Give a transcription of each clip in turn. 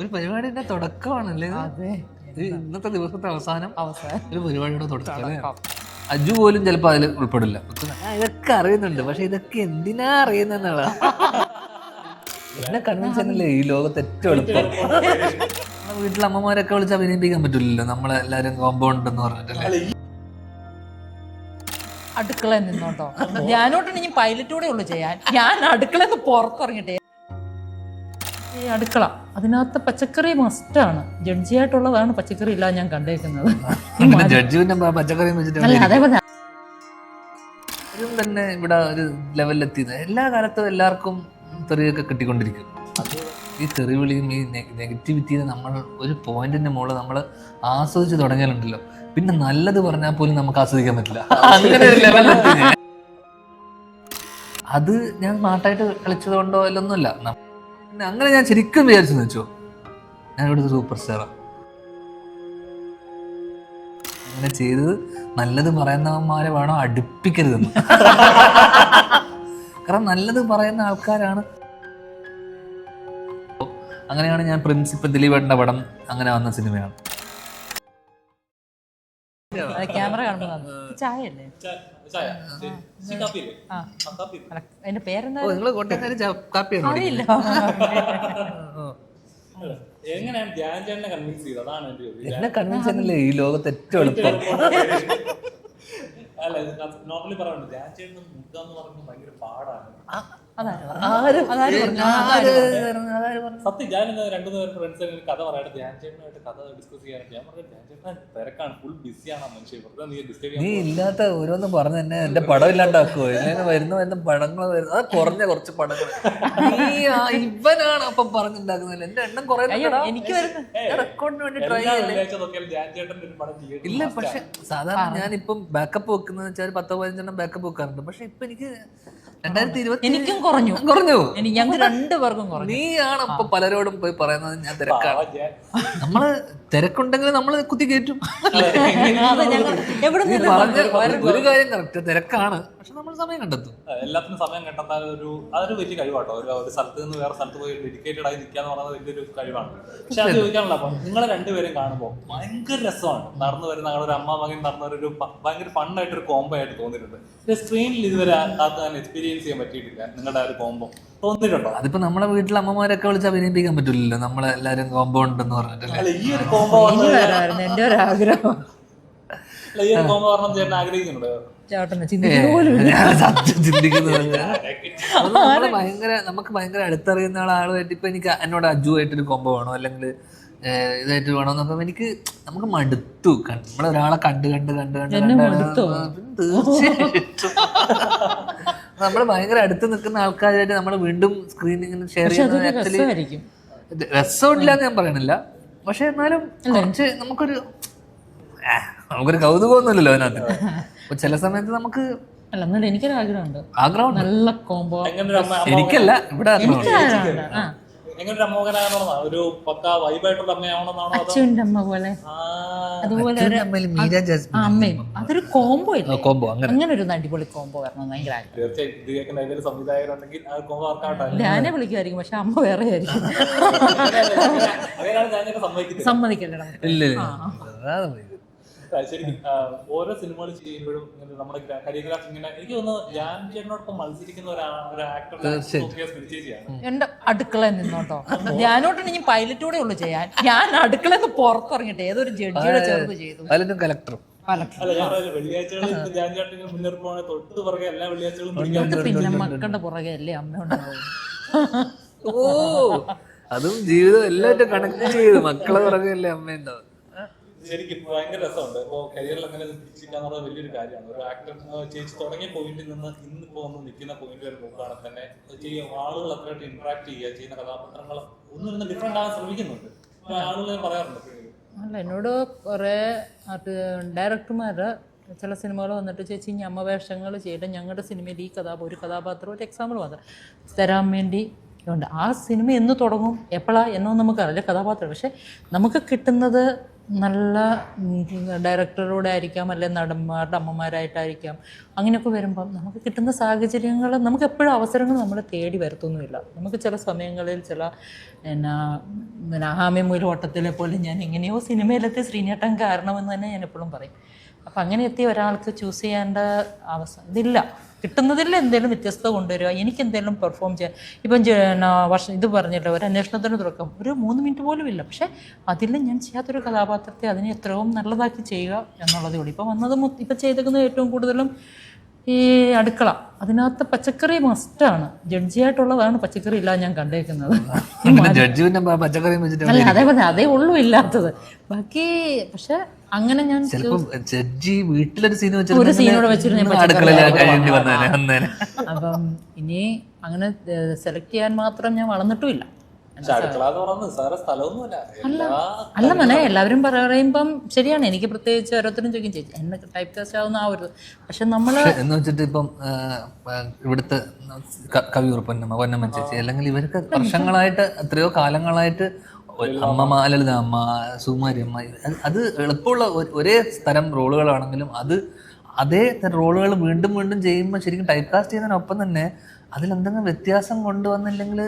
ഒരു പരിപാടിയുടെ തുടക്കമാണല്ലേ അല്ലേ അതെ. ഇന്നത്തെ ദിവസത്തെ അവസാനം. അവസാനം. ഒരു പരിപാടിയുടെ തുടക്കം അജു പോലും ചിലപ്പോൾ അതിൽ ഉൾപ്പെടില്ല. ഇതൊക്കെ അറിയുന്നുണ്ട്. പക്ഷെ ഇതൊക്കെ എന്തിനാ അറിയുന്നുള്ള എന്നെ കൺവിൻസ് ചെയ്യുന്നില്ലേ? ഈ ലോകത്ത് ഏറ്റവും എളുപ്പം. വീട്ടിലെ അമ്മമാരൊക്കെ വിളിച്ച് അഭിനയിപ്പിക്കാൻ പറ്റില്ലല്ലോ. നമ്മളെല്ലാരും കോമ്പൗണ്ട് എന്ന് പറഞ്ഞിട്ടല്ലേ? അടുക്കള നിന്നോട്ടോ. ഞാനോട്ടാണ് ഇനി പൈലറ്റൂടെ ഉള്ളു ചെയ്യാൻ. ഞാൻ അടുക്കളയിൽ നിന്ന് പുറത്തിറങ്ങിട്ടെ ഈ അടുക്കള. അതിനകത്ത് പച്ചക്കറി മസ്റ്റാണ് ജഡ്ജിയായിട്ടുള്ളതാണ് പച്ചക്കറി ഇല്ല ഞാൻ കണ്ടേക്കുന്നത്. അല്ല അതേപോലെ തന്നെ ഇവിടെ ഒരു ലെവലിലെത്തിയത് എല്ലാ കാലത്തും എല്ലാവർക്കും തെറിയൊക്കെ കിട്ടിക്കൊണ്ടിരിക്കും. ഈ തെറിവിളിയും ഈ നെഗറ്റിവിറ്റിയും നമ്മൾ ഒരു പോയിന്റിന്റെ മുകളിൽ നമ്മൾ ആസ്വദിച്ച് തുടങ്ങിയാലുണ്ടല്ലോ. പിന്നെ നല്ലത് പറഞ്ഞാൽ പോലും നമുക്ക് ആസ്വദിക്കാൻ പറ്റില്ല. അങ്ങനെ ഒരു ലെവലിലെത്തി. അത് ഞാൻ സ്മാർട്ടായിട്ട് കളിച്ചതുകൊണ്ടോ അല്ലൊന്നുമില്ല. അങ്ങനെ ഞാൻ ശരിക്കും വിചാരിച്ചെന്ന് വെച്ചോ. ഞാൻ ഇവിടുത്തെ സൂപ്പർ സ്റ്റാറാണ് അങ്ങനെ ചെയ്തത് നല്ലത് പറയുന്നവന്മാരെ വേണം അടുപ്പിക്കരുതെന്ന്. കാരണം നല്ലത് പറയുന്ന ആൾക്കാരാണ്. അങ്ങനെയാണ് ഞാൻ പ്രിൻസിപ്പൽ ദിലീപേട്ടന്റെ പടം അങ്ങനെ വന്ന സിനിമയാണ്. ക്യാമറ കാണുമ്പോൾ ചായ. അല്ലേ അതിന്റെ പേരെന്താ? നിങ്ങൾ കോട്ടയക്കാര് കാപ്പിയാണ് അറിയില്ല. എങ്ങനെയാണ് ധ്യാൻ ചേട്ടനെ കൺവിൻസ് ചെയ്തത്? അതാണ് എന്നെ കൺവിൻസ് ചെയ്യുന്നില്ലേ ഈ ലോകത്ത് ഏറ്റവും എളുപ്പം? അല്ല നോർമലി പറയാറുണ്ട് ധ്യാൻ ചേട്ടൻ മുദ്ദ എന്ന് പറയുന്നത് ഭയങ്കര പാടാണ്. സത്യം ഞാൻ ഇന്ന് രണ്ടു പേര് ഫ്രണ്ട്സ് കഥ പറയാം ധ്യാൻ ചേട്ടനായിട്ട് കഥ ഡിസ്കസ് ചെയ്യാനായിട്ട് ഞാൻ പറഞ്ഞു ധ്യാൻ ചേട്ടൻ തിരക്കാണ് ഫുൾ ബിസിയാണ് ആ മനുഷ്യൻ. വെറുതെ നീ ഡിസ്റ്റർബ് നീ ഇല്ലാത്ത ഓരോന്നും പറഞ്ഞു തന്നെ എന്റെ പടം ഇല്ലാണ്ടാക്കുവോ? ഇങ്ങനെ വരുന്ന വരുന്ന പടങ്ങൾ വരുന്ന അത് കുറഞ്ഞ കുറച്ച് പടങ്ങൾ നീ ഇവനാണ് അപ്പം പറഞ്ഞുണ്ടാക്കുന്നില്ല എന്റെ എണ്ണം കുറെ എനിക്ക് വരുന്ന. റെക്കോർഡിന് വേണ്ടി ട്രൈ ഇല്ല പക്ഷെ സാധാരണ ഞാനിപ്പം ബാക്കപ്പ് വെക്കുന്ന വെച്ചാൽ പത്തോ പതിനഞ്ചെണ്ണം ബാക്കപ്പ് വെക്കാറുണ്ട്. പക്ഷെ ഇപ്പൊ എനിക്ക് രണ്ടായിരത്തി ഇരുപത്തി എനിക്കും കുറഞ്ഞു. കുറഞ്ഞു. ഞങ്ങൾ ഞങ്ങൾക്ക് രണ്ടുപേർക്കും കുറഞ്ഞു. നീയാണ് ഇപ്പൊ പലരോടും പോയി പറയുന്നത് ഞാൻ തിരക്കാണ്. നമ്മൾ തിരക്കുണ്ടെങ്കിൽ നമ്മൾ കുത്തി കയറ്റും. ഒരു കാര്യം കറക്റ്റ് തിരക്കാണ്. പക്ഷെ നമ്മൾ സമയം കണ്ടെത്തും. എല്ലാത്തിനും സമയം കണ്ടെത്താൻ ഒരു അതൊരു വലിയ കഴിവാട്ടോ. ഒരു ഒരു സ്ഥലത്ത് നിന്ന് വേറെ സ്ഥലത്ത് പോയി ഡെഡിക്കേറ്റഡ് ആയി നിൽക്കുക എന്ന് പറയുന്നത് വലിയൊരു കഴിവാണ്. പക്ഷെ അത് ചോദിക്കാനുള്ള അപ്പം നിങ്ങളെ രണ്ടുപേരും കാണുമ്പോൾ ഭയങ്കര രസമാണ്. നടന്നു വരുന്ന ഞങ്ങളുടെ ഒരു അമ്മ മകൻ നടന്ന ഒരു ഭയങ്കര ഫണ്ണായിട്ട് ഒരു കോംബോ ആയിട്ട് തോന്നിയിട്ടുണ്ട്. സ്ക്രീനിൽ ഇതുവരെ അത് എക്സ്പീരിയൻസ് ചെയ്യാൻ പറ്റിയിട്ടില്ല നിങ്ങളുടെ ആ ഒരു കോംബോ തോന്നിയിട്ടുണ്ടോ? അതിപ്പോ നമ്മളെ വീട്ടിലെ അമ്മമാരൊക്കെ വിളിച്ച് അഭിനയിപ്പിക്കാൻ പറ്റില്ലല്ലോ. നമ്മളെല്ലാരും കോമ്പൗണ്ട് എന്ന് പറഞ്ഞിട്ടില്ല? അല്ല ഈ ഒരു കോംബോ ഇനി വരാമായിരുന്നു. എന്റെ ഒരു ആഗ്രഹം അല്ല ഈ ഒരു കോംബോ പറഞ്ഞ ചേട്ടൻ ആഗ്രഹിക്കുന്നുണ്ട്? ചേട്ടനെ ചിന്തിക്കുന്ന പോലും ഞാൻ സത്യം ചിന്തിക്കുന്നത് അത് നമ്മൾ ഭയങ്കര നമുക്ക് ഭയങ്കര അടുത്തറിയുന്ന ആളുമായിട്ട് ഇപ്പൊ എനിക്ക് എന്നോട് അജുവായിട്ടൊരു കൊമ്പ വേണോ? അല്ലെങ്കിൽ ഇതായിട്ട് വേണോ എന്നൊക്കെ എനിക്ക് നമുക്ക് മടുത്തു. നമ്മളെ ഒരാളെ കണ്ട് കണ്ട് കണ്ട് കണ്ട് എന്നെ മടുത്തോ? പിന്നെ തീർച്ചയായിട്ടും. നമ്മൾ ഭയങ്കര അടുത്ത് നിൽക്കുന്ന ആൾക്കാരായിട്ട് നമ്മൾ വീണ്ടും സ്ക്രീനിങ്ങിന് ഷെയർ പക്ഷെ ചെയ്യുന്നത് അതൊരു ആക്ച്വലി രസമായിരിക്കും. രസമില്ല എന്ന് ഞാൻ പറയണില്ല. പക്ഷെ എന്നാലും കുറച്ച് നമുക്കൊരു നമുക്കൊരു കൗതുകമൊന്നുമില്ലല്ലോ അതിനകത്ത്. അപ്പൊ ചില സമയത്ത് നമുക്ക് അല്ല എന്നാലും എനിക്കൊരു ആഗ്രഹമുണ്ട്. ആഗ്രഹം നല്ല കോംബോ എനിക്കല്ല ഇവിടെ ആ. എങ്ങനെ ഒരു അമ്മകനാണെന്നാണോ ഒരു പക്ക വൈബായിട്ടുള്ള അമ്മയാവണമെന്നാണോ അതോ? അച്ഛന്റെ അമ്മ പോലെ. ആ. അതുപോലെ ഒരു ആ അമ്മയും. അതൊരു കോംബോ ഇല്ലേ കോംബോ അങ്ങനെ. ഒരു അടിപൊളി കോംബോ വരണം ഭയങ്കര ആഗ്രഹം. തീർച്ചയായും. ഇത് കേൾക്കുന്ന ഏതെങ്കിലും സംവിധായകരുണ്ടെങ്കിൽ അത് കോമ്പോ വർക്കാവട്ടെ ഞാനെ വിളിക്കുമായിരിക്കും പക്ഷെ അമ്മ വേറെ ആയിരിക്കും. അങ്ങനെയാണ് സമ്മതിക്കുന്നത് സമ്മതിക്കല്ലേ ഇല്ല ശരിക്കും ഓരോ സിനിമകൾ ചെയ്യുമ്പോഴും ഇങ്ങനെ നമ്മുടെ കരിയോഗ്രാഫി ഇങ്ങനെ എനിക്ക് തോന്നുന്നു ഞാൻ ചേട്ടനോടൊപ്പം മത്സരിക്കുന്ന ഒരാ- ഒരു ആക്ടർ എന്റെ അടുക്കള നിന്നോട്ടോ. ഞാനോട്ടാണ് ഇനി പൈലറ്റ് കൂടെ ഉള്ളു ചെയ്യാൻ. ഞാൻ അടുക്കള നിന്ന് പുറത്തിറങ്ങിട്ടെ ഏതൊരു ജഡ്ജിയുടെ ചേർന്ന് ചെയ്തു. കലക്ടറും. പിന്നെ മക്കളുടെ പുറകെ അല്ലേ അമ്മ ഉണ്ടാവും ഓ അതും ജീവിതം എല്ലാവരും കണക്ട് ചെയ്ത് മക്കളെ പുറകെ അല്ലേ അമ്മ ഉണ്ടാവും ശരിക്കും ഭയങ്കര രസമുണ്ട്. ഇപ്പോൾ കരിയറിൽ അങ്ങനെ പിടിച്ചിരിക്കുക എന്നുള്ളത് വലിയൊരു കാര്യമാണ്. ഒരു ആക്ടർ ചേച്ചി തുടങ്ങിയ പോയിന്റിൽ നിന്ന് ഇന്നിപ്പോ ഒന്ന് നിൽക്കുന്ന പോയിന്റ് വരെ നോക്കുകയാണെങ്കിൽ തന്നെ. ചെയ്യുക ആളുകൾ അത്രയായിട്ട് ഇന്ററാക്ട് ചെയ്യുക ചെയ്യുന്ന കഥാപാത്രങ്ങൾ ഒന്നും ഇന്ന് ഡിഫറെന്റ് ആകാൻ ശ്രമിക്കുന്നുണ്ട്. ആളുകൾ പറയാറുണ്ട്. അല്ല എന്നോട് കുറേ ഡയറക്ടർമാർ ചില സിനിമകൾ വന്നിട്ട് ചേച്ചി ഞമ്മ വേഷങ്ങൾ ചെയ്യട്ടെ ഞങ്ങളുടെ സിനിമയിൽ ഈ കഥാ ഒരു കഥാപാത്രം ഒരു എക്സാമ്പിൾ മാത്രം. തരാൻ വേണ്ടി ഉണ്ട്. ആ സിനിമ എന്ന് തുടങ്ങും? എപ്പോഴാ എന്നൊന്നും നമുക്കറിയില്ല. കഥാപാത്രം. പക്ഷേ നമുക്ക് കിട്ടുന്നത് നല്ല ഡയറക്ടറോടെ ആയിരിക്കാം. അല്ലെ നടന്മാരുടെ അമ്മമാരായിട്ടായിരിക്കാം. അങ്ങനെയൊക്കെ വരുമ്പം നമുക്ക് കിട്ടുന്ന സാഹചര്യങ്ങൾ നമുക്ക് എപ്പോഴും അവസരങ്ങൾ നമ്മൾ തേടി വരത്തൊന്നുമില്ല. നമുക്ക് ചില സമയങ്ങളിൽ ചില എന്നാ ഹാമ്യമൂല ഓട്ടത്തിലെ പോലെ ഞാൻ എങ്ങനെയോ സിനിമയിലെത്തി ശ്രീനേട്ടൻ കാരണമെന്ന് തന്നെ ഞാൻ എപ്പോഴും പറയും. അപ്പം അങ്ങനെ എത്തിയ ഒരാൾക്ക് ചൂസ് ചെയ്യേണ്ട അവസരം ഇതില്ല. കിട്ടുന്നതിൽ എന്തെങ്കിലും വ്യത്യസ്തത കൊണ്ടുവരിക എനിക്ക് എന്തെങ്കിലും പെർഫോം ചെയ്യാൻ. ഇപ്പം വർഷം ഇത് പറഞ്ഞല്ലോ ഒരു അന്വേഷണത്തിന് തുടക്കം. ഒരു മൂന്ന് മിനിറ്റ് പോലും ഇല്ല. പക്ഷേ അതിൽ ഞാൻ ചെയ്യാത്തൊരു കഥാപാത്രത്തെ അതിനെ എത്രയും നല്ലതാക്കി ചെയ്യുക എന്നുള്ളതേ ഉള്ളൂ. ഇപ്പം വന്നത് ഇപ്പം ചെയ്തേക്കുന്നത് ഏറ്റവും കൂടുതലും ഈ അടുക്കള. അതിനകത്ത് പച്ചക്കറി മസ്റ്റാണ് ജഡ്ജിയായിട്ടുള്ളതാണ് പച്ചക്കറി ഇല്ല ഞാൻ കണ്ടേക്കുന്നത്. അല്ല അതേ അതേ ഉള്ളൂ ഇല്ലാത്തത്. ബാക്കി പക്ഷെ അങ്ങനെ ഞാൻ ജഡ്ജി വീട്ടിലൊരു സീൻ ഒരു സീനോട് വെച്ചിരുന്നു അപ്പം ഇനി അങ്ങനെ സെലക്ട് ചെയ്യാൻ മാത്രം ഞാൻ വളർന്നിട്ടുമില്ല. അല്ല മോനെ എല്ലാവരും പറയുമ്പം ശരിയാണ്. എനിക്ക് പ്രത്യേകിച്ച് ഓരോരുത്തരും ചോദിക്കും ചേച്ചി എന്നെ ടൈപ്പ് കാസ്റ്റ് ആവുന്ന ആ ഒരു പക്ഷെ നമ്മൾ എന്ന് വെച്ചിട്ട് ഇപ്പം ഇവിടുത്തെ കവി ഉറപ്പന്നമ്മ പൊന്നമ്മ പൊന്നമ്മ ചേച്ചി അല്ലെങ്കിൽ ഇവർക്ക് വർഷങ്ങളായിട്ട് എത്രയോ കാലങ്ങളായിട്ട് ഒ- അമ്മ ലളിത അമ്മ സുകുമാരി അമ്മ അത് എളുപ്പമുള്ള ഒരേ തരം റോളുകളാണെങ്കിലും അത് അതേ റോളുകൾ വീണ്ടും വീണ്ടും ചെയ്യുമ്പോൾ ശരിക്കും ടൈപ്പ് കാസ്റ്റ് ചെയ്യുന്നതിനൊപ്പം തന്നെ അതിലെന്തെങ്കിലും വ്യത്യാസം കൊണ്ടുവന്നില്ലെങ്കിൽ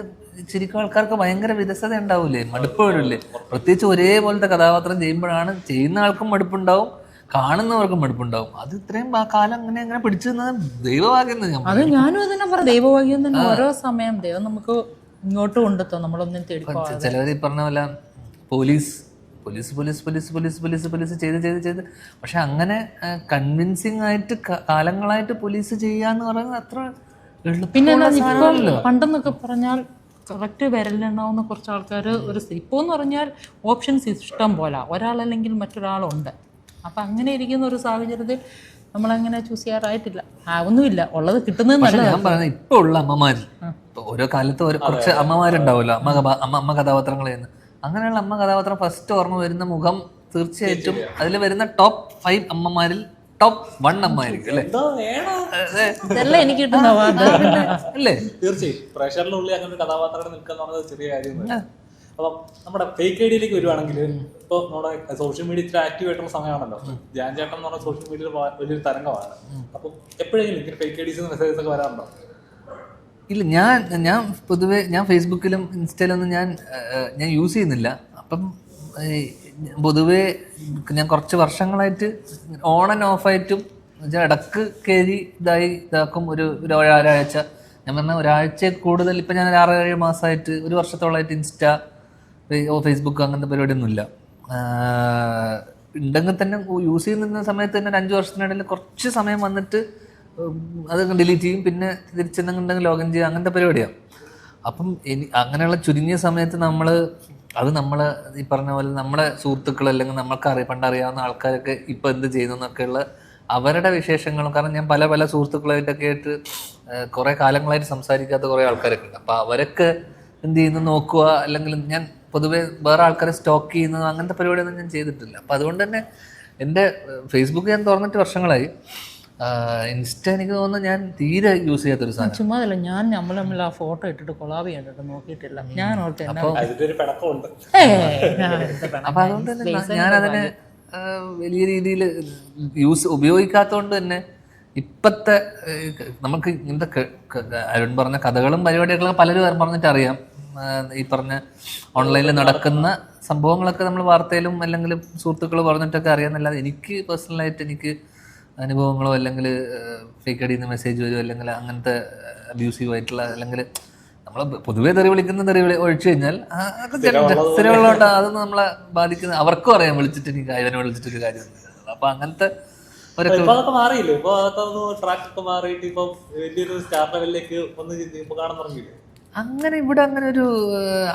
ശരിക്കും ആൾക്കാർക്ക് ഭയങ്കര വിരസത ഉണ്ടാവില്ലേ മടുപ്പ് വരില്ലേ പ്രത്യേകിച്ച് ഒരേപോലത്തെ കഥാപാത്രം ചെയ്യുമ്പോഴാണ് ചെയ്യുന്ന ആൾക്കും മടുപ്പുണ്ടാവും കാണുന്നവർക്കും മടുപ്പുണ്ടാവും. അത് ഇത്രയും ആ കാലം അങ്ങനെ അങ്ങനെ പിടിച്ചു നിന്നത് ദൈവഭാഗ്യം അത് ഞാനും തന്നെ പറ ദൈവഭാഗ്യം തന്നെ ഓരോ സമയം ദൈവം നമുക്ക് ഇങ്ങോട്ട് കൊണ്ടെത്തും നമ്മളൊന്നും തേടി ചിലവർ ഈ പറഞ്ഞ പോലെ police police police police police police police ചെയ്ത് ചെയ്ത് ചെയ്ത്. പക്ഷെ അങ്ങനെ കൺവിൻസിങ് ആയിട്ട് കാലങ്ങളായിട്ട് പോലീസ് ചെയ്യാന്ന് പറയുന്നത് അത്ര പിന്നെ പണ്ടെന്നൊക്കെ പറഞ്ഞാൽ കറക്റ്റ് വിരലിലുണ്ടാവുന്ന കുറച്ച് ആൾക്കാർ ഒരു ഇപ്പോൾ എന്ന് പറഞ്ഞാൽ ഓപ്ഷൻസ് ഇഷ്ടം പോലെ. ഒരാളല്ലെങ്കിൽ മറ്റൊരാളുണ്ട്. അപ്പം അങ്ങനെ ഇരിക്കുന്ന ഒരു സാഹചര്യത്തിൽ നമ്മളങ്ങനെ ചൂസ് ചെയ്യാറായിട്ടില്ല. ഒന്നുമില്ല. ഉള്ളത് കിട്ടുന്നത് പക്ഷെ നല്ലതാണ് ഞാൻ പറയുന്നത് ഇപ്പൊ ഉള്ള അമ്മമാർ ഓരോ കാലത്ത് ഒരു കുറച്ച് അമ്മമാരുണ്ടാവുമല്ലോ അമ്മ കഥാ- അമ്മ അമ്മ കഥാപാത്രങ്ങൾ ചെയ്യുന്ന അങ്ങനെയുള്ള അമ്മ കഥാപാത്രം ഫസ്റ്റ് ഓർമ്മ വരുന്ന മുഖം തീർച്ചയായിട്ടും അതിൽ വരുന്ന ടോപ്പ് ഫൈവ് അമ്മമാരിൽ ടോപ്പ് വൺ അല്ലേ? അതെ. എനിക്ക് കിട്ടുന്ന അല്ലേ? തീർച്ചയായും. അങ്ങനെ ഒരു കഥാപാത്രം നിൽക്കുക എന്ന് പറയുന്നത് ചെറിയ കാര്യമൊന്നുമല്ല അപ്പം നമ്മുടെ ഫേക്ക് ഐ ഡിയിലേക്ക് വരുവാണെങ്കിൽ ഇപ്പോൾ നമ്മുടെ സോഷ്യൽ മീഡിയ ഇത്ര ആക്റ്റീവ് ആയിട്ടുള്ള സമയമാണല്ലോ. ധ്യാൻ ചേട്ടൻ എന്ന് പറഞ്ഞ സോഷ്യൽ മീഡിയയിൽ വലിയൊരു തരംഗമാണ്. അപ്പം എപ്പോഴെങ്കിലും ഇങ്ങനെ ഫേക്ക് ഐഡീസ് ഡീസ് മെസ്സേജസ് ഒക്കെ വരാറുണ്ടോ? ഇല്ല ഞാൻ ഞാൻ പൊതുവെ ഞാൻ ഫേസ്ബുക്കിലും ഇൻസ്റ്റയിലൊന്നും ഞാൻ ഞാൻ യൂസ് ചെയ്യുന്നില്ല. അപ്പം പൊതുവെ ഞാൻ കുറച്ച് വർഷങ്ങളായിട്ട് ഓൺ ആൻഡ് ഓഫായിട്ടും ഇടയ്ക്ക് കയറി ഇതായി ഇതാക്കും ഒരു ഒരു ഒരാഴ്ച. ഞാൻ പറഞ്ഞ ഒരാഴ്ച കൂടുതൽ ഇപ്പം ഞാൻ ആറ് ഏഴ് മാസമായിട്ട് ഒരു വർഷത്തോളമായിട്ട് ഇൻസ്റ്റ ഫേസ്ബുക്ക് അങ്ങനത്തെ പരിപാടിയൊന്നുമില്ല. ഉണ്ടെങ്കിൽ തന്നെ യൂസ് ചെയ്യുന്ന സമയത്ത് തന്നെ ഒരു അഞ്ച് വർഷത്തിനിടയിൽ കുറച്ച് സമയം വന്നിട്ട് അത് ഡിലീറ്റ് ചെയ്യും. പിന്നെ തിരിച്ചെന്നുണ്ടെങ്കിൽ ലോഗിൻ ചെയ്യുക. അങ്ങനത്തെ പരിപാടിയാണ് അപ്പം അങ്ങനെയുള്ള ചുരുങ്ങിയ സമയത്ത് നമ്മൾ അത് നമ്മൾ ഈ പറഞ്ഞ പോലെ നമ്മുടെ സുഹൃത്തുക്കൾ അല്ലെങ്കിൽ നമ്മൾക്ക് അറി പണ്ടറിയാവുന്ന ആൾക്കാരൊക്കെ ഇപ്പം എന്ത് ചെയ്യുന്നു എന്നൊക്കെയുള്ള അവരുടെ വിശേഷങ്ങളും കാരണം ഞാൻ പല പല സുഹൃത്തുക്കളായിട്ടൊക്കെ ആയിട്ട് കുറേ കാലങ്ങളായിട്ട് സംസാരിക്കാത്ത കുറേ ആൾക്കാരൊക്കെ ഉണ്ട്. അപ്പോൾ അവരൊക്കെ എന്ത് ചെയ്യുന്നു നോക്കുക അല്ലെങ്കിൽ ഞാൻ പൊതുവേ വേറെ ആൾക്കാരെ സ്റ്റോക്ക് ചെയ്യുന്നത് അങ്ങനത്തെ പരിപാടിയൊന്നും ഞാൻ ചെയ്തിട്ടില്ല. അപ്പം അതുകൊണ്ട് തന്നെ എന്റെ ഫേസ്ബുക്ക് ഞാൻ തുറന്നിട്ട് വർഷങ്ങളായി. ഇൻസ്റ്റ എനിക്ക് തോന്നുന്നു ഞാൻ തീരെ യൂസ് ചെയ്യാത്തൊരു സാധനം. ചുമ്മാ അല്ല ഞാൻ നമ്മൾ തമ്മിൽ ആ ഫോട്ടോ ഇട്ടിട്ട് കൊളാബ് ചെയ്തിട്ട് നോക്കിയിട്ടില്ല. ഞാൻ ഓർത്ത്. അപ്പൊ അതുകൊണ്ട് തന്നെ ഞാൻ അതിനെ വലിയ രീതിയിൽ യൂസ് ഉപയോഗിക്കാത്തതുകൊണ്ട് തന്നെ ഇപ്പത്തെ നമുക്ക് ഇങ്ങനത്തെ അരുൺ പറഞ്ഞ കഥകളും പരിപാടികളൊക്കെ പലരും പറഞ്ഞിട്ട് അറിയാം. ഈ പറഞ്ഞ ഓൺലൈനിൽ നടക്കുന്ന സംഭവങ്ങളൊക്കെ നമ്മൾ വാർത്തയിലും അല്ലെങ്കിൽ സുഹൃത്തുക്കൾ പറഞ്ഞിട്ടൊക്കെ അറിയാമെന്നല്ലാതെ എനിക്ക് പേഴ്സണലായിട്ട് എനിക്ക് അനുഭവങ്ങളോ അല്ലെങ്കിൽ ഫേക്ക് അടിയിൽ നിന്ന് മെസ്സേജ് വരുമോ അല്ലെങ്കിൽ അങ്ങനത്തെ അബ്യൂസീവ് ആയിട്ടുള്ള അല്ലെങ്കിൽ നമ്മൾ പൊതുവേ തെറി വിളിക്കുന്ന തെറി വിളി ഒഴിച്ചു കഴിഞ്ഞാൽ സ്ഥിരമുള്ളതുകൊണ്ട് അതൊന്നും നമ്മളെ ബാധിക്കുന്ന അവർക്കും അറിയാം വിളിച്ചിട്ട് എനിക്ക് ഇവനെ വിളിച്ചിട്ടൊരു കാര്യം അപ്പൊ അങ്ങനത്തെ ഒരു ഇപ്പൊ അതൊക്കെ മാറിയില്ലേ? ഇപ്പൊ അതൊക്കെ ട്രാക്ക് ഒക്കെ മാറിയിട്ട് ഇപ്പൊ വലിയൊരു സ്റ്റാർ ലെവലിലേക്ക് ഒന്ന് ഇപ്പൊ കാണാൻ തുടങ്ങിയില്ലേ? അങ്ങനെ ഇവിടെ അങ്ങനെ ഒരു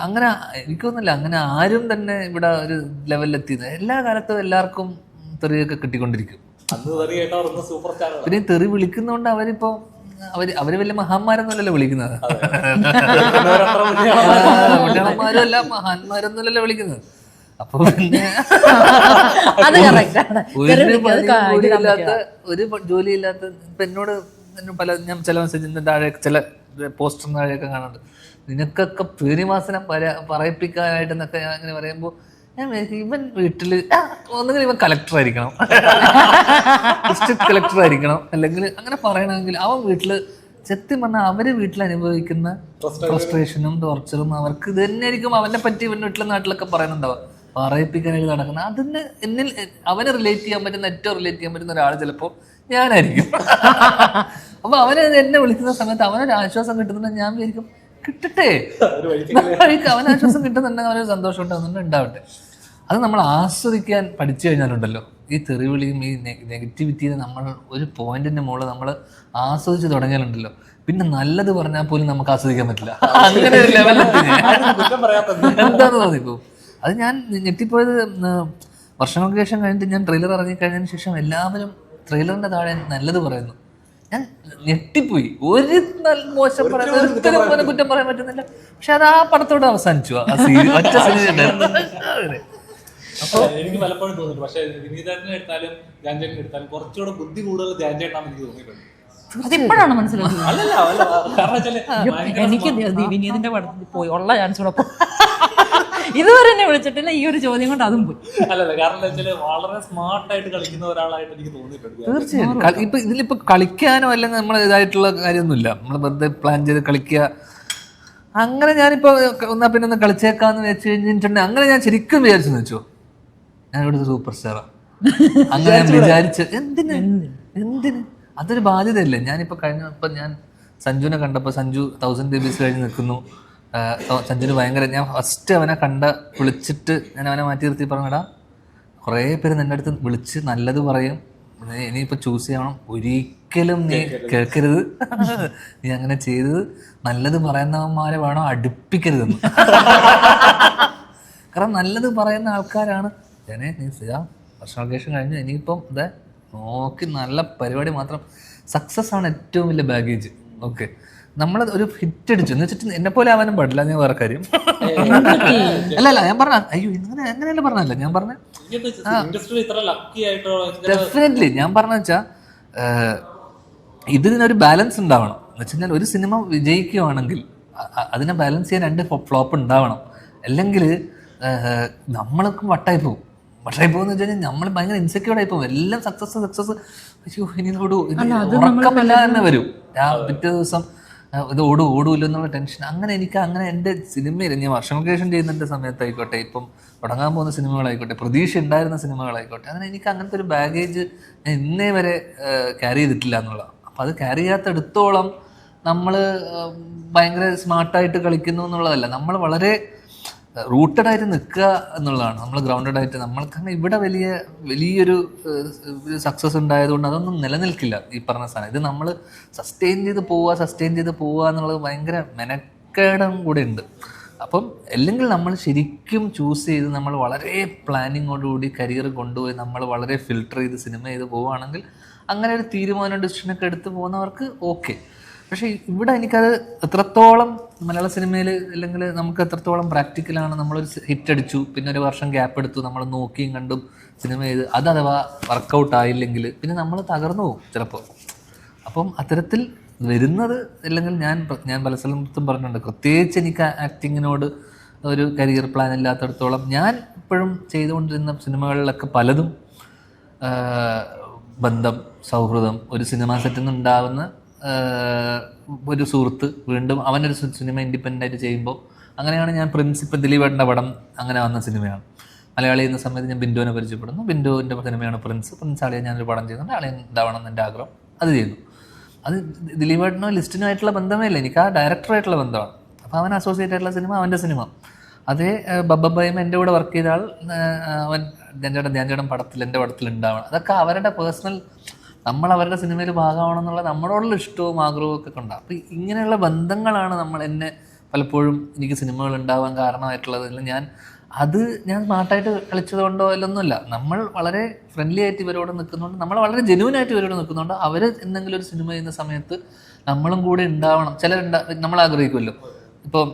അങ്ങനെ എനിക്കൊന്നുമില്ല അങ്ങനെ ആരും തന്നെ ഇവിടെ ഒരു ലെവലിലെത്തിയത് എല്ലാ കാലത്തും എല്ലാവർക്കും തെറിയൊക്കെ കിട്ടിക്കൊണ്ടിരിക്കും. അന്ന് തെറി കേട്ടവർ സൂപ്പർ സ്റ്റാർ പിന്നെ തെറി വിളിക്കുന്നോണ്ട് അവരിപ്പോ അവർ അവർ വലിയ മഹാന്മാരൊന്നുമല്ലല്ലോ വിളിക്കുന്നത്. മലയാളന്മാരും അല്ല മഹാന്മാരൊന്നുമല്ലല്ലോ വിളിക്കുന്നത്. അപ്പൊ പിന്നെ അത് correct ആണ്. ഒരു ജോലിയില്ലാത്ത ഒരു ജോലിയില്ലാത്ത ഇപ്പൊ എന്നോട് പല ഞാൻ ചില മെസ്സേജിന്റെ താഴെ ചില പോസ്റ്ററിന് താഴെയൊക്കെ കാണാറുണ്ട്. നിനക്കൊക്കെ പേരിമാസനം പര പറയിപ്പിക്കാനായിട്ട് എന്നൊക്കെ ഞാൻ അങ്ങനെ പറയുമ്പോൾ ഞാൻ ഇവൻ വീട്ടിൽ ആ, ഒന്നുകിൽ ഇവൻ കളക്ടർ ആയിരിക്കണം. ഡിസ്ട്രിക്ട് കളക്ടർ ആയിരിക്കണം. അല്ലെങ്കിൽ അങ്ങനെ പറയണമെങ്കിൽ അവൻ വീട്ടിൽ സത്യം പറഞ്ഞാൽ അവർ വീട്ടിൽ അനുഭവിക്കുന്ന ഫ്രസ്ട്രേഷനും ടോർച്ചറും അവർക്ക് ഇത് തന്നെയായിരിക്കും അവനെ പറ്റി ഇവന്റെ വീട്ടിലെ നാട്ടിലൊക്കെ പറയുന്നുണ്ടാവുക. പറയിപ്പിക്കാനായിട്ട് നടക്കുന്ന അതിന് എന്നിൽ അവനെ റിലേറ്റ് ചെയ്യാൻ പറ്റുന്ന ഏറ്റവും റിലേറ്റ് ചെയ്യാൻ പറ്റുന്ന ഒരാൾ ചിലപ്പോൾ ഞാനായിരിക്കും. അപ്പൊ അവന് എന്നെ വിളിക്കുന്ന സമയത്ത് അവനൊരു ആശ്വാസം കിട്ടുന്നുണ്ടെങ്കിൽ ഞാൻ വിചാരിക്കും കിട്ടട്ടെ. അവന് ആശ്വാസം കിട്ടുന്നുണ്ടെങ്കിൽ അവനൊരു സന്തോഷം ഉണ്ടാകുന്നുണ്ട് ഉണ്ടാവട്ടെ. അത് നമ്മൾ ആസ്വദിക്കാൻ പഠിച്ചു കഴിഞ്ഞാലുണ്ടല്ലോ ഈ തെറിവിളിയും ഈ നെഗറ്റിവിറ്റിയെ നമ്മൾ ഒരു പോയിന്റിന്റെ മുകളിൽ നമ്മൾ ആസ്വദിച്ച് തുടങ്ങിയാലുണ്ടല്ലോ പിന്നെ നല്ലത് പറഞ്ഞാൽ പോലും നമുക്ക് ആസ്വദിക്കാൻ പറ്റില്ല. അങ്ങനെ ഒരു എന്താന്ന് തോന്നിപ്പോ? അത് ഞാൻ ഞെട്ടിപ്പോയത് വർഷങ്ങൾക്ക് ശേഷം കഴിഞ്ഞിട്ട് ഞാൻ ട്രെയിലർ ഇറങ്ങി കഴിഞ്ഞതിന് ശേഷം എല്ലാവരും ട്രെയിലറിന്റെ താഴെ നല്ലത് പറയുന്നു. ഞാൻ ഞെട്ടിപ്പോയി. ഒരു നല്ല മോശം പറയാൻ ഒരിക്കലും പോലെ കുറ്റം പറയാൻ പറ്റുന്നില്ല. പക്ഷെ അത് ആ പടത്തോടെ അവസാനിച്ചു. ആ ഒറ്റ എനിക്ക് പലപ്പോഴും തോന്നിയിട്ടുണ്ട്. പക്ഷേ വിനീതേട്ടനെ എടുത്താലും ധ്യാൻചേട്ടനെ എടുത്താലും കുറച്ചുകൂടെ ബുദ്ധി കൂടുതൽ ധ്യാൻചേട്ടനാണെന്ന് എനിക്ക് തോന്നിയിട്ടുണ്ട്. അതിപ്പോഴാണ് മനസ്സിലാക്കുന്നത്. എനിക്ക് വിനീതിന്റെ പടത്തിൽ പോയി ഉള്ള ചാൻസ് കൂടെ ഇതുവരെ എന്നെ വിളിച്ചിട്ടില്ല. ഈ ഒരു ചോദ്യം കൊണ്ട് അതും പോയി. അല്ലല്ല കാരണം എന്താ വെച്ചാൽ വളരെ സ്മാർട്ട് ആയിട്ട് കളിക്കുന്ന ഒരാളായിട്ട് എനിക്ക് തോന്നിയിട്ടുണ്ട്. തീർച്ചയായും. കളി- ഇപ്പൊ ഇതിലിപ്പോ കളിക്കാനോ അല്ലെങ്കിൽ നമ്മൾ ഇതായിട്ടുള്ള കാര്യമൊന്നുമില്ല. നമ്മൾ വെറുതെ പ്ലാൻ ചെയ്ത് കളിക്കുക. അങ്ങനെ ഞാനിപ്പോ ഒന്നാ പിന്നെ ഒന്ന് കളിച്ചേക്കാന്ന് വെച്ച് കഴിഞ്ഞിട്ടുണ്ടെങ്കിൽ അങ്ങനെ ഞാൻ ശരിക്കും വിചാരിച്ചെന്ന് വെച്ചോ. ഞാൻ ഇവിടുത്തെ സൂപ്പർ സ്റ്റാറാ അങ്ങനെ ഞാൻ വിചാരിച്ച് എന്തിന്? എന്തിന്? അതൊരു ബാധ്യതയല്ലേ? ഞാനിപ്പോ കഴിഞ്ഞ ഇപ്പൊ ഞാൻ സഞ്ജുവിനെ കണ്ടപ്പോ സഞ്ജു തൗസൻഡ് ബേബീസ് കഴിഞ്ഞ് നിൽക്കുന്നു. ആ, സ- സഞ്ജുവിന് ഭയങ്കര ഞാൻ ഫസ്റ്റ് അവനെ കണ്ട വിളിച്ചിട്ട് ഞാൻ അവനെ മാറ്റി നിർത്തി പറഞ്ഞടാ. കുറേ പേര് നിന്റെ അടുത്ത് വിളിച്ച് നല്ലത് പറയും. ഇനിയിപ്പോൾ ചൂസ് ചെയ്യണം. ഒരിക്കലും നീ കേൾക്കരുത്. നീ അങ്ങനെ ചെയ്തത്. നല്ലത് പറയുന്നവന്മാരെ വേണം അടുപ്പിക്കരുതെന്ന്. കാരണം നല്ലത് പറയുന്ന ആൾക്കാരാണ്. ഞാനേ നീ വർഷങ്ങൾക്ക് ശേഷം കഴിഞ്ഞു ഇനിയിപ്പം ഇതേ നോക്കി നല്ല പരിപാടി മാത്രം. സക്സസ് ആണ് ഏറ്റവും വലിയ ബാഗേജ് ഓക്കെ നമ്മൾ ഒരു ഹിറ്റ് അടിച്ചു. എന്ന് വെച്ചിട്ട് എന്നെ പോലെ ആവാനും പാടില്ല. ഞാൻ വേറെ കാര്യം. അല്ല അല്ല ഞാൻ പറഞ്ഞ അയ്യോ ഇങ്ങനെ അങ്ങനെയല്ല പറഞ്ഞല്ല ഞാൻ പറഞ്ഞ ഇൻഡസ്ട്രി ഇത്ര ലക്കി ആയിട്ടോ ഡെഫിനറ്റ്ലി ഞാൻ പറഞ്ഞ വെച്ചാ ഇതിനൊരു ബാലൻസ് ഉണ്ടാവണം. എന്ന് വെച്ചാൽ ഒരു സിനിമ വിജയിക്കുകയാണെങ്കിൽ അതിനെ ബാലൻസ് ചെയ്യാൻ രണ്ട് ഫ്ലോപ്പ് ഉണ്ടാവണം. അല്ലെങ്കിൽ നമ്മൾക്ക് വട്ടായി പോകും വട്ടായി പോകുന്ന വെച്ച് കഴിഞ്ഞാൽ നമ്മൾ ഭയങ്കര ഇൻസെക്യൂർഡ് ആയി പോകും എല്ലാം സക്സസ് സക്സസ് അയ്യോ ഇനി ഇത് ഓടൂ ഇത് ഉറക്കമില്ല തന്നെ വരും. പിറ്റേ ദിവസം ഇത് ഓടും ഓടൂല്ലോ എന്നുള്ള ടെൻഷൻ. അങ്ങനെ എനിക്ക് അങ്ങനെ എന്റെ സിനിമയിൽ ഞാൻ വർഷങ്ങൾക്ക് ശേഷം ചെയ്യുന്നതിന്റെ സമയത്തായിക്കോട്ടെ ഇപ്പം തുടങ്ങാൻ പോകുന്ന സിനിമകളായിക്കോട്ടെ പ്രതീക്ഷ ഉണ്ടായിരുന്ന സിനിമകളായിക്കോട്ടെ അങ്ങനെ എനിക്ക് അങ്ങനത്തെ ഒരു ബാഗേജ് ഞാൻ ഇന്നേ വരെ ക്യാരി ചെയ്തിട്ടില്ല എന്നുള്ളതാണ്. അപ്പം അത് ക്യാരി ചെയ്യാത്തടത്തോളം നമ്മൾ ഭയങ്കര സ്മാർട്ടായിട്ട് കളിക്കുന്നു എന്നുള്ളതല്ല. നമ്മൾ വളരെ റൂട്ടഡ് ആയിട്ട് നിൽക്കുക എന്നുള്ളതാണ്. നമ്മൾ ഗ്രൗണ്ടഡ് ആയിട്ട് നമ്മൾക്ക് ഇവിടെ വലിയ വലിയൊരു സക്സസ് ഉണ്ടായതുകൊണ്ട് അതൊന്നും നിലനിൽക്കില്ല ഈ പറഞ്ഞ സാധനം. ഇത് നമ്മൾ സസ്റ്റെയിൻ ചെയ്ത് പോവുക സസ്റ്റെയിൻ ചെയ്ത് പോവുക എന്നുള്ളത് ഭയങ്കര മെനക്കേടം കൂടെ ഉണ്ട്. അപ്പം അല്ലെങ്കിൽ നമ്മൾ ശരിക്കും ചൂസ് ചെയ്ത് നമ്മൾ വളരെ പ്ലാനിങ്ങോടുകൂടി കരിയർ കൊണ്ടുപോയി നമ്മൾ വളരെ ഫിൽട്ടർ ചെയ്ത് സിനിമ ചെയ്ത് പോവുകയാണെങ്കിൽ അങ്ങനെ ഒരു തീരുമാനം ഡിസിഷനൊക്കെ എടുത്ത് പോകുന്നവർക്ക് ഓക്കെ പക്ഷേ ഇവിടെ എനിക്കത് എത്രത്തോളം മലയാള സിനിമയിൽ അല്ലെങ്കിൽ നമുക്ക് എത്രത്തോളം പ്രാക്ടിക്കലാണ് നമ്മളൊരു ഹിറ്റ് അടിച്ചു പിന്നെ ഒരു വർഷം ഗ്യാപ്പ് എടുത്തു നമ്മൾ നോക്കിയും കണ്ടും സിനിമ ചെയ്ത് അത് അഥവാ വർക്കൗട്ട് ആയില്ലെങ്കിൽ പിന്നെ നമ്മൾ തകർന്നു പോകും ചിലപ്പോൾ അപ്പം അത്തരത്തിൽ വരുന്നത് അല്ലെങ്കിൽ ഞാൻ ഞാൻ പല സ്ഥലത്തും പറഞ്ഞിട്ടുണ്ട് പ്രത്യേകിച്ച് എനിക്ക് ആക്ടിങ്ങിനോട് ഒരു കരിയർ പ്ലാൻ ഇല്ലാത്തടത്തോളം ഞാൻ ഇപ്പോഴും ചെയ്തുകൊണ്ടിരുന്ന സിനിമകളിലൊക്കെ പലതും ബന്ധം സൗഹൃദം ഒരു സിനിമാ സെറ്റിൽ നിന്ന് ഉണ്ടാവുന്ന ആ, ഒരു സുഹൃത്ത് വീണ്ടും അവനൊരു സിനിമ ഇൻഡിപെൻഡന്റ് ആയിട്ട് ചെയ്യുമ്പോൾ അങ്ങനെയാണ് ഞാൻ പ്രിൻസിപ്പൽ ദിലീപേട്ടന്റെ പടം അങ്ങനെ വന്ന സിനിമയാണ്. മലയാളി എന്ന സമയത്ത് ഞാൻ ബിന്ദുവിനെ പരിചയപ്പെടുന്നു. ബിന്ദുവിന്റെ സിനിമയാണ് പ്രിൻസ് പ്രിൻസ് ആളിയെ ഞാനൊരു പടം ചെയ്യുന്നുണ്ട് ആളെ ഉണ്ടാവണം എന്നെന്റെ ആഗ്രഹം. അത് ചെയ്യുന്നു അത് ദിലീപേട്ടനോ ലിസ്റ്റിനോ ആയിട്ടുള്ള ബന്ധമേ ഇല്ല എനിക്ക് ആ ഡയറക്ടറായിട്ടുള്ള ബന്ധമാണ്. അപ്പോൾ അവൻ അസോസിയേറ്റ് ആയിട്ടുള്ള സിനിമ അവന്റെ സിനിമ. അതേ ബബ്ബയും എന്റെ കൂടെ വർക്ക് ചെയ്ത ആൾ അവൻ ധ്യാൻചേട്ടൻ ധ്യാൻചേട്ടൻ പടത്തിൽ എന്റെ പടത്തിൽ ഉണ്ടാവണം. അതൊക്കെ അവരുടെ പേഴ്സണൽ നമ്മൾ അവരുടെ സിനിമയിൽ ഭാഗമാവണം എന്നുള്ള നമ്മളോടുള്ള ഇഷ്ടവും ആഗ്രഹവും ഒക്കെ ഉണ്ടാകും അപ്പോൾ ഇങ്ങനെയുള്ള ബന്ധങ്ങളാണ് നമ്മൾ എന്നെ പലപ്പോഴും എനിക്ക് സിനിമകൾ ഉണ്ടാവാൻ കാരണമായിട്ടുള്ളത്. അല്ലെങ്കിൽ ഞാൻ അത് ഞാൻ സ്മാർട്ടായിട്ട് കളിച്ചത് കൊണ്ടോ അല്ലൊന്നുമില്ല. നമ്മൾ വളരെ ഫ്രണ്ട്ലി ആയിട്ട് ഇവരോട് നിൽക്കുന്നുണ്ട് നമ്മൾ വളരെ ജെന്യൂൻ ആയിട്ട് ഇവരോട് നിൽക്കുന്നുണ്ട് അവർ എന്തെങ്കിലും ഒരു സിനിമ ചെയ്യുന്ന സമയത്ത് നമ്മളും കൂടെ ഉണ്ടാവണം. ചിലരുണ്ടാ നമ്മൾ ആഗ്രഹിക്കുമല്ലോ. ഇപ്പം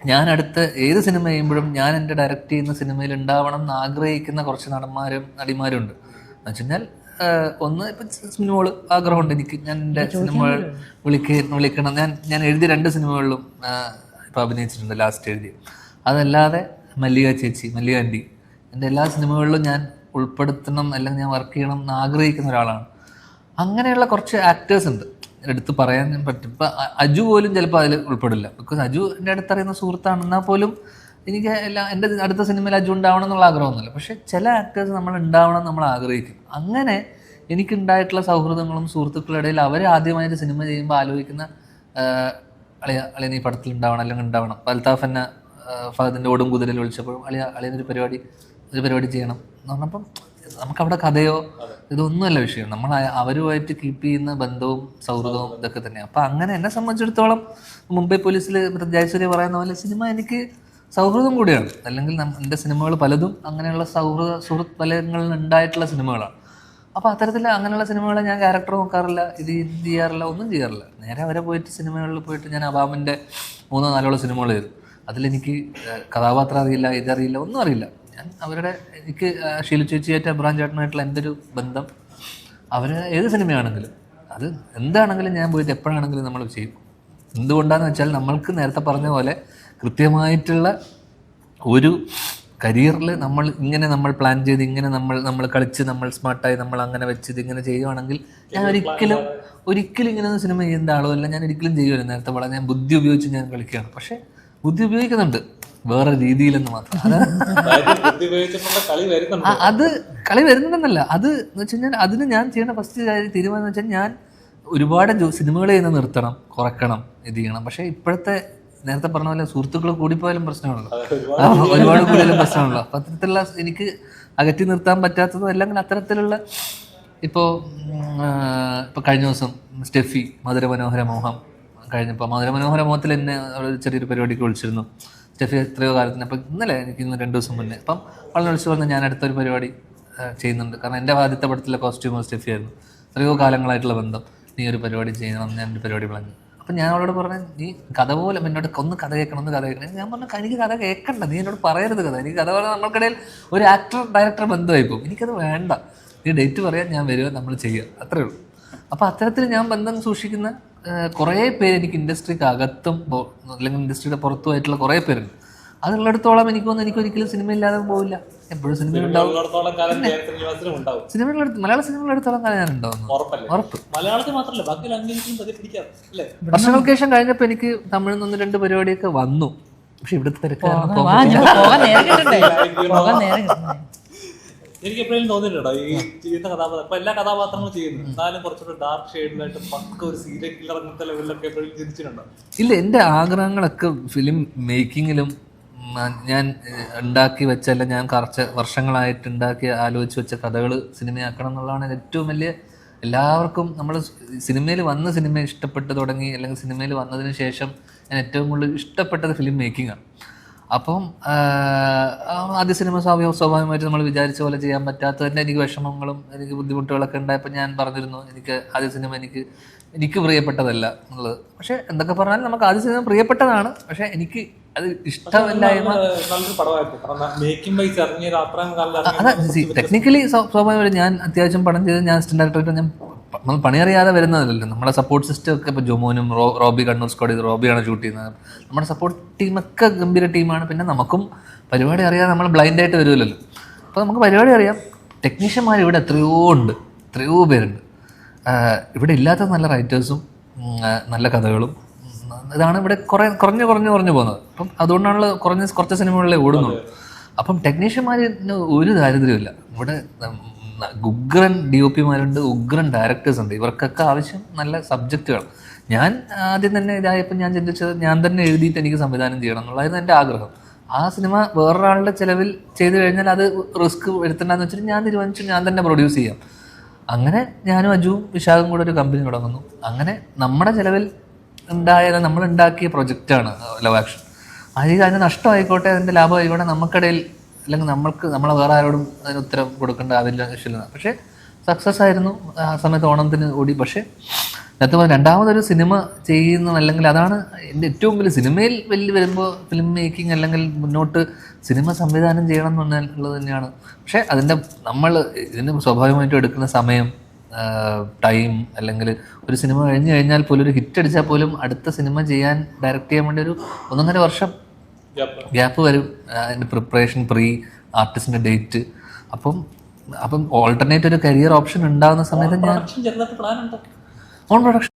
ഞാൻ അടുത്ത ഏത് സിനിമ ചെയ്യുമ്പോഴും ഞാൻ എന്റെ ഡയറക്റ്റ് ചെയ്യുന്ന സിനിമയിൽ ഉണ്ടാവണം എന്ന് ആഗ്രഹിക്കുന്ന കുറച്ച് നടന്മാരും നടിമാരും ഉണ്ട് എന്ന് വെച്ചുകഴിഞ്ഞാൽ ഒന്ന് ഇപ്പം സിനിമകൾ ആഗ്രഹമുണ്ട് എനിക്ക്. ഞാൻ എന്റെ സിനിമകൾ വിളിക്ക വിളിക്കണം. ഞാൻ ഞാൻ എഴുതിയ രണ്ട് സിനിമകളിലും ഇപ്പൊ അഭിനയിച്ചിട്ടുണ്ട് ലാസ്റ്റ് എഴുതി അതല്ലാതെ മല്ലിക ചേച്ചി മല്ലിക ആന്റി. എന്റെ എല്ലാ സിനിമകളിലും ഞാൻ ഉൾപ്പെടുത്തണം അല്ലെങ്കിൽ ഞാൻ വർക്ക് ചെയ്യണം എന്ന് ആഗ്രഹിക്കുന്ന ഒരാളാണ്. അങ്ങനെയുള്ള കുറച്ച് ആക്ടേഴ്സ് ഉണ്ട്. എടുത്ത് പറയാൻ പറ്റും. ഇപ്പം അജു പോലും ചിലപ്പോൾ അതിൽ ഉൾപ്പെടില്ല. ബിക്കോസ് അജു എന്റെ അടുത്തറിയുന്ന സുഹൃത്താണ് എന്നാൽ പോലും എനിക്ക് എല്ലാ എന്റെ അടുത്ത സിനിമയിൽ അജു ഉണ്ടാവണം എന്നുള്ള ആഗ്രഹമൊന്നുമില്ല. പക്ഷേ ചില ആക്ടേഴ്സ് നമ്മൾ ഉണ്ടാവണം നമ്മൾ ആഗ്രഹിക്കും. അങ്ങനെ എനിക്കുണ്ടായിട്ടുള്ള സൗഹൃദങ്ങളും സുഹൃത്തുക്കളുടെ ഇടയിൽ അവർ ആദ്യമായിട്ട് സിനിമ ചെയ്യുമ്പോൾ ആലോചിക്കുന്ന അളിയ അളിയൻ ഈ പടത്തിൽ ഉണ്ടാവണം അല്ലെങ്കിൽ ഉണ്ടാവണം. അൽത്താഫ് എന്നെ ഫഹദിന്റെ ഓടും കുതിരയിൽ വിളിച്ചപ്പോഴും അളിയ അളിയനൊരു പരിപാടി ഒരു പരിപാടി ചെയ്യണം എന്ന് പറഞ്ഞപ്പം നമുക്കവിടെ കഥയോ ഇതൊന്നുമല്ല വിഷയം. നമ്മൾ അവരുമായിട്ട് കീപ്പ് ചെയ്യുന്ന ബന്ധവും സൗഹൃദവും ഇതൊക്കെ തന്നെയാണ് അപ്പം അങ്ങനെ എന്നെ സംബന്ധിച്ചിടത്തോളം മുംബൈ പോലീസിൽ ജയസൂര്യ പറയുന്ന പോലെ സിനിമ എനിക്ക് സൗഹൃദം കൂടിയാണ്. അല്ലെങ്കിൽ എന്റെ സിനിമകൾ പലതും അങ്ങനെയുള്ള സൗഹൃദ സുഹൃത്ത് ഫലങ്ങളിൽ ഉണ്ടായിട്ടുള്ള സിനിമകളാണ്. അപ്പോൾ അത്തരത്തിൽ അങ്ങനെയുള്ള സിനിമകളെ ഞാൻ ക്യാരക്ടർ നോക്കാറില്ല. ഇത് ചെയ്യാറില്ല ഒന്നും ചെയ്യാറില്ല. നേരെ അവരെ പോയിട്ട് സിനിമകളിൽ പോയിട്ട് ഞാൻ അബാമിന്റെ മൂന്നോ നാലോളം സിനിമകൾ ചെയ്തു. അതിലെനിക്ക് കഥാപാത്രം അറിയില്ല ഇതറിയില്ല ഒന്നും അറിയില്ല. ഞാൻ അവരുടെ എനിക്ക് ഷീല ചേച്ചിയായിട്ട് അബ്രാം ചേട്ടനായിട്ടുള്ള എന്റെ ഒരു ബന്ധം? അവർ ഏത് സിനിമയാണെങ്കിലും അത് എന്താണെങ്കിലും ഞാൻ പോയിട്ട് എപ്പോഴാണെങ്കിലും നമ്മൾ ചെയ്യും. എന്തുകൊണ്ടാണെന്ന് വെച്ചാൽ നമ്മൾക്ക് നേരത്തെ പറഞ്ഞ പോലെ കൃത്യമായിട്ടുള്ള ഒരു കരിയറിൽ നമ്മൾ ഇങ്ങനെ നമ്മൾ പ്ലാൻ ചെയ്ത് ഇങ്ങനെ നമ്മൾ നമ്മൾ കളിച്ച് നമ്മൾ സ്മാർട്ടായി നമ്മൾ അങ്ങനെ വെച്ച് ഇതിങ്ങനെ ചെയ്യുവാണെങ്കിൽ ഞാൻ ഒരിക്കലും ഒരിക്കലും ഇങ്ങനെ സിനിമ ചെയ്യുന്ന ആളോ അല്ല ഞാൻ ഒരിക്കലും ചെയ്യുമല്ലോ നേരത്തെ വളരെ ഞാൻ ബുദ്ധി ഉപയോഗിച്ച് ഞാൻ കളിക്കുകയാണ്. പക്ഷെ ബുദ്ധി ഉപയോഗിക്കുന്നുണ്ട്. വേറെ രീതിയിലെന്ന് മാത്രം. അത് കളി വരുന്നുണ്ടെന്നല്ല. അത് എന്ന് വെച്ച് കഴിഞ്ഞാൽ അതിന് ഞാൻ ചെയ്യുന്ന ഫസ്റ്റ് കാര്യം തീരുമാനം എന്ന് വെച്ചാൽ ഞാൻ ഒരുപാട് സിനിമകൾ ചെയ്യുന്നത് നിർത്തണം കുറക്കണം ഇത് ചെയ്യണം. പക്ഷെ ഇപ്പോഴത്തെ നേരത്തെ പറഞ്ഞ പോലെ സുഹൃത്തുക്കൾ കൂടിപ്പോയാലും പ്രശ്നമാണല്ലോ. ഒരുപാട് കൂടുതലും പ്രശ്നമാണല്ലോ. അപ്പം അത്തരത്തിലുള്ള എനിക്ക് അകറ്റി നിർത്താൻ പറ്റാത്തതും അല്ലെങ്കിൽ അത്തരത്തിലുള്ള ഇപ്പോ ഇപ്പോൾ കഴിഞ്ഞ ദിവസം സ്റ്റെഫി മധുര മനോഹര മോഹം കഴിഞ്ഞപ്പോൾ മധുര മനോഹര മോഹത്തിൽ എന്നെ ഒരു ചെറിയൊരു പരിപാടിക്ക് വിളിച്ചിരുന്നു. സ്റ്റെഫി എത്രയോ കാലത്തിന് അപ്പം ഇന്നലെ എനിക്ക് ഇന്ന് രണ്ട് ദിവസം മുന്നേ. അപ്പം വളരെ വിളിച്ചു പറഞ്ഞ ഞാൻ അടുത്തൊരു പരിപാടി ചെയ്യുന്നുണ്ട്. കാരണം എന്റെ ആദ്യത്തെ പടത്തിലെ കോസ്റ്റ്യൂമർ സ്റ്റെഫി ആയിരുന്നു. എത്രയോ കാലങ്ങളായിട്ടുള്ള ബന്ധം. നീ ഒരു പരിപാടി ചെയ്യണം ഞാൻ ഒരു പരിപാടി പറഞ്ഞു അപ്പം ഞാൻ അവളോട് പറഞ്ഞു നീ കഥ പോലെ എന്നോട് ഒന്ന് കഥ കേൾക്കണം ഒന്ന് കഥ കേൾക്കണം. ഞാൻ പറഞ്ഞു എനിക്ക് കഥ കേൾക്കണ്ട. നീ എന്നോട് പറയരുത് കഥ. എനിക്ക് കഥ പറഞ്ഞാൽ നമ്മൾക്കിടയിൽ ഒരു ആക്ടർ ഡയറക്ടർ ബന്ധമായി പോകും. എനിക്കത് വേണ്ട. നീ ഡേറ്റ് പറയാൻ ഞാൻ വരിക നമ്മൾ ചെയ്യുക അത്രേ ഉള്ളൂ. അപ്പോൾ അത്തരത്തിൽ ഞാൻ ബന്ധം സൂക്ഷിക്കുന്ന കുറേ പേര് എനിക്ക് ഇൻഡസ്ട്രിക്ക് അകത്തും അല്ലെങ്കിൽ ഇൻഡസ്ട്രിയുടെ പുറത്തുമായിട്ടുള്ള കുറേ പേരുണ്ട്. അതുള്ളിടത്തോളം എനിക്ക് തോന്നുന്നു എനിക്ക് ഒരിക്കലും സിനിമ ഇല്ലാതെ പോവില്ല. എപ്പോഴും സിനിമ സിനിമകളെടുത്ത് മലയാള സിനിമകളെടുത്തോളം കാലം ഞാൻ ഉണ്ടാവും ഉറപ്പ്. മലയാളത്തിൽ മാത്രമല്ല ബാക്കി ലാംഗ്വേജിലും വർഷങ്ങൾക്ക് ശേഷം കഴിഞ്ഞപ്പോൾ എനിക്ക് തമിഴിൽ നിന്ന് രണ്ട് പരിപാടിയൊക്കെ വന്നു. പക്ഷെ ഇവിടുത്തെ തിരക്ക് പോകാൻ ഞാൻ കിട്ടണ്ടേ പോകാൻ നേരം കിട്ടണ്ടേ എനിക്ക് എപ്പോഴും തോന്നിയിട്ടുണ്ടോ ഈ ചെയ്യുന്ന കഥാപാത്രം? ഇപ്പൊ എല്ലാ കഥാപാത്രങ്ങളും ചെയ്യുന്നു. എന്നാലും കുറച്ചുകൂടെ ഡാർക്ക് ഷെയ്ഡിലായിട്ട് പക്ക ഒരു സീരിയൽ കില്ലർ അങ്ങനത്തെ ലെവലിലൊക്കെ എപ്പോഴും ചിന്തിച്ചിട്ടുണ്ടോ? ഇല്ല എന്റെ ആഗ്രഹങ്ങളൊക്കെ ഫിലിം മേക്കിങ്ങിലും ഞാൻ ഉണ്ടാക്കി ഉണ്ടാക്കി വെച്ചല്ല ഞാൻ കുറച്ച് വർഷങ്ങളായിട്ട് ഉണ്ടാക്കി ആലോചിച്ച് വെച്ച കഥകൾ സിനിമയാക്കണം എന്നുള്ളതാണ് ഏറ്റവും വലിയ എല്ലാവർക്കും നമ്മൾ സിനിമയിൽ വന്ന സിനിമ ഇഷ്ടപ്പെട്ട് തുടങ്ങി അല്ലെങ്കിൽ സിനിമയിൽ വന്നതിന് ശേഷം ഞാൻ ഏറ്റവും കൂടുതൽ ഇഷ്ടപ്പെട്ടത് ഫിലിം മേക്കിംഗാണ് അപ്പം ആദ്യ സിനിമ സ്വാഭാവിക സ്വാഭാവികമായിട്ട് നമ്മൾ വിചാരിച്ച പോലെ ചെയ്യാൻ പറ്റാത്തതിന്റെ എനിക്ക് വിഷമങ്ങളും എനിക്ക് ബുദ്ധിമുട്ടുകളൊക്കെ ഉണ്ടായപ്പോൾ ഞാൻ പറഞ്ഞിരുന്നു എനിക്ക് ആദ്യ സിനിമ എനിക്ക് എനിക്ക് പ്രിയപ്പെട്ടതല്ല എന്നുള്ളത്. പക്ഷേ എന്തൊക്കെ പറഞ്ഞാലും നമുക്ക് ആദ്യ സിനിമ പ്രിയപ്പെട്ടതാണ്. പക്ഷേ എനിക്ക് അത് ഇഷ്ടമില്ലായ്മ ടെക്നിക്കലി സ്വാഭാവികമായിട്ട് ഞാൻ അത്യാവശ്യം പടം ചെയ്ത് ഞാൻ ഡയറക്ടറായിട്ട് ഞാൻ നമ്മൾ പണിയറിയാതെ വരുന്നതല്ലല്ലോ. നമ്മുടെ സപ്പോർട്ട് സിസ്റ്റം ഒക്കെ ഇപ്പോൾ ജോമോനും റോ റോബി കണ്ണൂർ സ്ക്വാഡ് ചെയ്ത് റോബിയാണ് ഷൂട്ട് ചെയ്യുന്നത്. നമ്മുടെ സപ്പോർട്ട് ടീമൊക്കെ ഗംഭീര ടീമാണ് പിന്നെ നമുക്കും പരിപാടി അറിയാതെ നമ്മൾ ബ്ലൈൻഡ് ആയിട്ട് വരുമല്ലോ അപ്പോൾ നമുക്ക് പരിപാടി അറിയാം. ടെക്നീഷ്യന്മാർ ഇവിടെ എത്രയോ ഉണ്ട്. എത്രയോ പേരുണ്ട്. ഇവിടെ ഇല്ലാത്ത നല്ല റൈറ്റേഴ്സും നല്ല കഥകളും ഇതാണ് ഇവിടെ കുറേ കുറഞ്ഞ് കുറഞ്ഞ് കുറഞ്ഞ് പോകുന്നത്. അപ്പം അതുകൊണ്ടാണല്ലോ കുറഞ്ഞ കുറച്ച് സിനിമകളിലെ ഓടുന്നുള്ളൂ. അപ്പം ടെക്നീഷ്യന്മാരിന് ഒരു ദാരിദ്ര്യമില്ല ഇവിടെ ഉഗ്രൻ ഡി ഒ പിമാരുണ്ട് ഉഗ്രൻ ഡയറക്ടേഴ്സ് ഉണ്ട്. ഇവർക്കൊക്കെ ആവശ്യം നല്ല സബ്ജക്റ്റുകൾ ഞാൻ ആദ്യം തന്നെ ഇതായപ്പോൾ ഞാൻ ചിന്തിച്ചത് ഞാൻ തന്നെ എഴുതിയിട്ട് എനിക്ക് സംവിധാനം ചെയ്യണം എന്നുള്ളതായിരുന്നു എന്റെ ആഗ്രഹം. ആ സിനിമ വേറൊരാളുടെ ചിലവിൽ ചെയ്തു കഴിഞ്ഞാൽ അത് റിസ്ക് വരുത്തണ്ടെന്ന് വെച്ചിട്ട് ഞാൻ തീരുമാനിച്ചു ഞാൻ തന്നെ പ്രൊഡ്യൂസ് ചെയ്യാം. അങ്ങനെ ഞാനും അജുവും വിശാഖും കൂടെ ഒരു കമ്പനി തുടങ്ങുന്നു. അങ്ങനെ നമ്മുടെ ചിലവിൽ ഉണ്ടായത് നമ്മൾ ഉണ്ടാക്കിയ പ്രൊജക്റ്റാണ് ലവ് ആക്ഷൻ അതിൽ അതിന് നഷ്ടമായിക്കോട്ടെ അതിന്റെ ലാഭമായിക്കോട്ടെ നമുക്കിടയിൽ അല്ലെങ്കിൽ നമ്മൾക്ക് നമ്മളെ വേറെ ആരോടും അതിന് ഉത്തരം കൊടുക്കേണ്ട ആവശ്യമില്ല. പക്ഷേ സക്സസ് ആയിരുന്നു. ആ സമയത്ത് ഓണത്തിന് ഓടി പക്ഷേ നേരത്തെ പറഞ്ഞ രണ്ടാമതൊരു സിനിമ ചെയ്യുന്ന അല്ലെങ്കിൽ അതാണ് എന്റെ ഏറ്റവും വലിയ സിനിമയിൽ വലിയ വരുമ്പോൾ ഫിലിം മേക്കിംഗ് അല്ലെങ്കിൽ മുന്നോട്ട് സിനിമ സംവിധാനം ചെയ്യണം എന്നുള്ളത് തന്നെയാണ്. പക്ഷേ അതിന്റെ നമ്മൾ ഇതിന് സ്വാഭാവികമായിട്ടും എടുക്കുന്ന സമയം ടൈം അല്ലെങ്കിൽ ഒരു സിനിമ കഴിഞ്ഞു കഴിഞ്ഞാൽ പോലും ഒരു ഹിറ്റ് അടിച്ചാൽ പോലും അടുത്ത സിനിമ ചെയ്യാൻ ഡയറക്റ്റ് ചെയ്യാൻ വേണ്ടി ഒരു ഒന്നൊന്നര വർഷം ഗ്യാപ്പ് വരും. അതിന്റെ പ്രിപ്പറേഷൻ പ്രീ ആർട്ടിസ്റ്റിന്റെ ഡേറ്റ് അപ്പം അപ്പം ഓൾട്ടർനേറ്റ് ഒരു കരിയർ ഓപ്ഷൻ ഉണ്ടാകുന്ന സമയത്ത് ഞാൻ ഓൺ പ്രൊഡക്ഷൻ